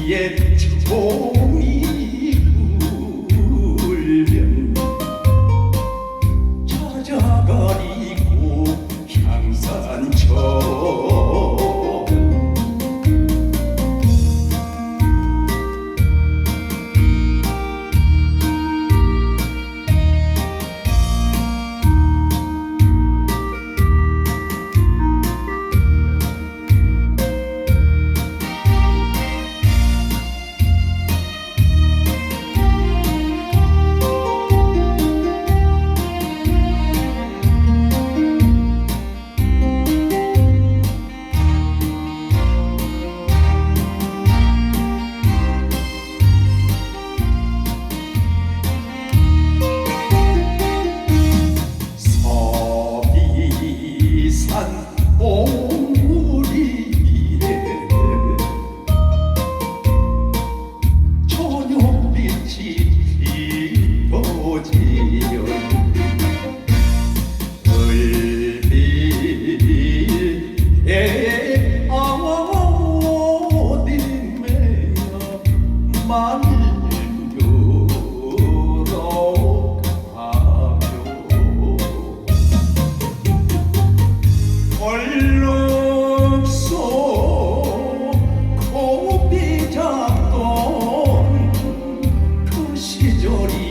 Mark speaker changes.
Speaker 1: 비에 비추고 시절이